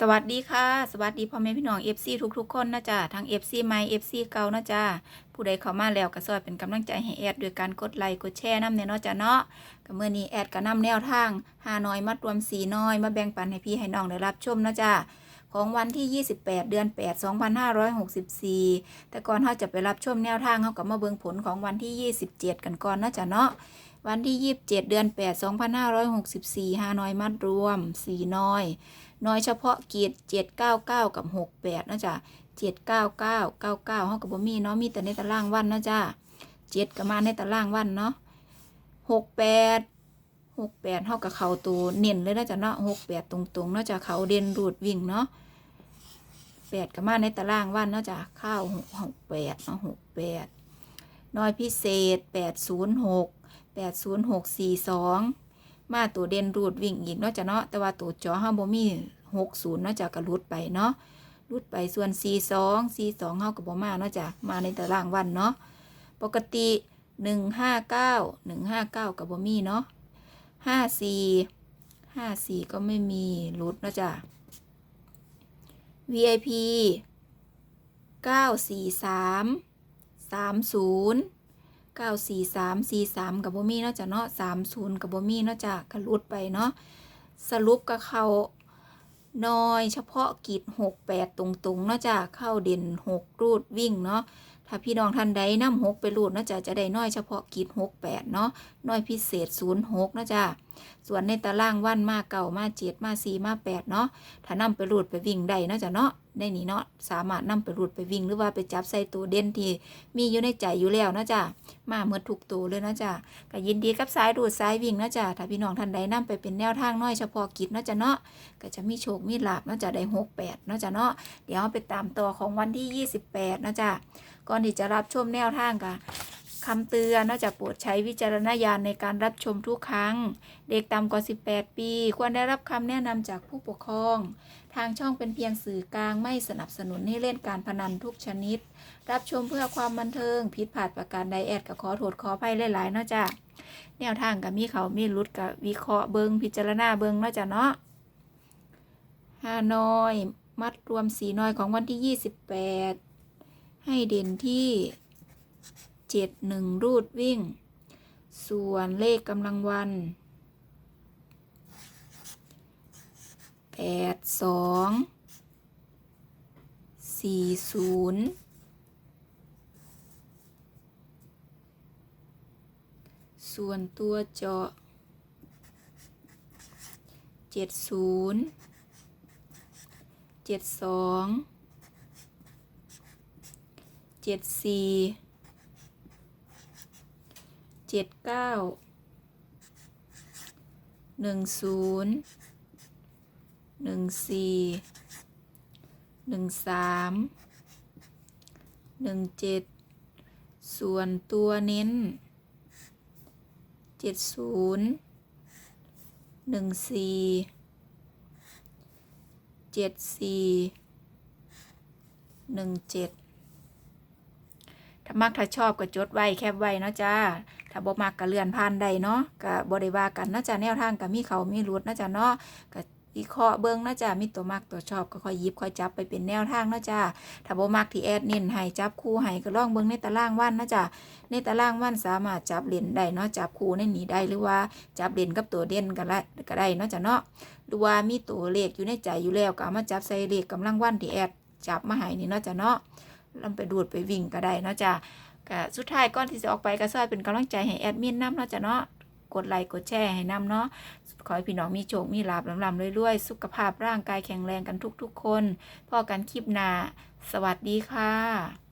สวัสดีค่ะ สวัสดีพ่อแม่พี่น้อง FC ทุกๆ คนนะจ๊ะทั้ง FC ใหม่ FC เก่านะจ๊ะผู้ใดเข้ามาแล้วก็ซอยเป็นกำลังใจให้แอดด้วยการกดไลค์กดแชร์น้ำเนี่ยเนาะจ้ะเนาะก็เมื่อนี้แอดก็นำแนวทางหาน้อยมัดรวมสีน้อย มาแบ่งปันให้พี่ให้น้องได้รับชมนะจ๊ะของวันที่ 28 เดือน 8 2564 แต่ก่อนเราจะไปรับชมแนวทางเขาก็มาเบิ่งผลของวันที่ 27 กันก่อนนะจ๊ะเนาะวันที่ 27 เดือน 8 2564หาน้อยมัดรวม4น้อย น้อยเฉพาะกีด799 กับ 68นะจ๊ะ799 99เฮาก็บ่มีเนาะมีแต่ในตารางวันนะจ๊ะ7ก็มาในตารางวันเนาะ68 68เฮากับเขาตัวเน้นเลยนะจ๊ะเนาะ68 ตรงๆเนาะจ๊ะเขาเด่นรูดวิ่งเนาะ8ก็มาในตารางวันเนาะจ๊ะเข้า68เนาะ68น้อยพิเศษ 806 80642 มาตัวเด่นรูดวิ่งอีกเนาะจ้ะเนาะแต่ว่าตัวจอห้าบ่มี60เนาะจ้ะก็รุดไปเนาะรุดไปส่วน42 42เฮาก็บ่มาเนาะจ้ะมาในตารางวันเนาะปกติ159 159ก็บ่มีเนาะ54 54ก็ไม่มีรุดเนาะจ้ะ VIP 943 30 เก้าสี่สามสี่สามกับบ่มีเนาะจ้ะเนาะสามศูนย์กับบ่มีเนาะจ้ะกระรุดไปเนาะสรุปกับเขาน้อยเฉพาะกิจหกแปดตรงๆเนาะจ้ะเข้าเด่นหกรูดวิ่งเนาะถ้าพี่น้องท่านใดนำหกไปรูดเนาะจ้ะจะได้น้อยเฉพาะกิจหกแปดเนาะน้อยพิเศษศูนย์หกเนาะจ้ะ ส่วนในตารางวันมาเก่ามาเจ็ดมาสี่มาแปดเนาะถ้านำไปรูดไปวิ่งได้เนาะจ้ะเนาะได้นี่เนาะสามารถนำไปรูดไปวิ่งหรือว่าไปจับใส่ตัวเด่นที่มีอยู่ในใจอยู่แล้วเนาะจ้ะมาเมื่อถูกตัวเลยนะจ๊ะก็ยินดีกับสายดูดสายวิ่งนะจ๊ะถ้าพี่น้องท่านใดนำไปเป็นแนวทางน้อยเฉพาะกิจเนาะจ๊ะเนาะก็จะมีโชคมีลาบเนาะจ๊ะได้หกแปดเนาะจ๊ะเนาะเดี๋ยวไปตามตัวของวันที่28นะจ๊ะก่อนที่จะรับชมแนวทางกะ คำเตือนนาะจ๊ะโปรดใช้วิจารณญาณในการรับชมทุกครั้ง เด็กต่ำกว่า 18 ปี ควรได้รับคำแนะนำจากผู้ปกครอง ทางช่องเป็นเพียงสื่อกลางไม่สนับสนุนให้เล่นการพนันทุกชนิด รับชมเพื่อความบันเทิง ผิดพลาดประการใดแอดก็ขอโทษขออภัยหลายๆนาะจ้ะแนวทางกับมีเขามีรุดกับวิเคราะห์เบิงพิจารณาเบิงนาะจ้ะเนาะฮานอย มัดรวมสีน้อยของวันที่ 28 ให้เด่นที่ 71รูดวิ่ง ส่วนเลขกำลังวัน82 40ส่วนตัวเจาะเจ็ดศูนย์เจ็ดสองเจ็ดสี่ เจ็ดเก้าหนึ่งศูนย์หนึ่งสี่หนึ่งสามหนึ่งเจ็ดส่วนตัวเน้นเจ็ดศูนย์หนึ่งสี่เจ็ดสี่หนึ่งเจ็ดถ้ามักถ้าชอบก็จดไว้แคบไว้เนาะจ้า ถ้าบ่มักก็เลื่อนผ่านได้เนาะก็บ่ได้ว่ากันเนาะจ้าแนวทางก็มีเขามีรุดเนาะจ้าเนาะก็วิเคราะห์เบิ่งนาะจ้ามีตัวมักตัวชอบก็ค่อยยิบค่อยจับไปเป็นแนวทางนาะจ้าถ้าบ่มักที่แอดเน้นให้จับคู่ให้ก็ลองเบิ่งในตารางวันนาะจ้าในตารางวันสามารถจับเหรียญได้เนาะจับคู่ในนี้ได้หรือว่าจับเหรียญกับตัวเด่นก็ได้ก็ได้เนาะจ้ะเนาะหรือว่ามีตัวเลขอยู่ในใจอยู่แล้วก็เอามาจับใส่เลขกำลังวันที่แอดจับมาให้นี่เนาะจ้ะเนาะลำไปดูดไปวิ่งก็ได้เนาะจ้ะ ก็สุดท้ายก่อนที่จะออกไปก็ซอยเป็นกำลังใจให้แอดมินนํเนาะจ้ะเนาะกดไลค์กดแชร์ให้นํเนาะขอให้พี่น้องมีโชค มีลาบลำๆรวยๆ สุขภาพร่างกายแข็งแรงกันทุกๆคนพ่อกันคลิปหน้า สวัสดีค่ะ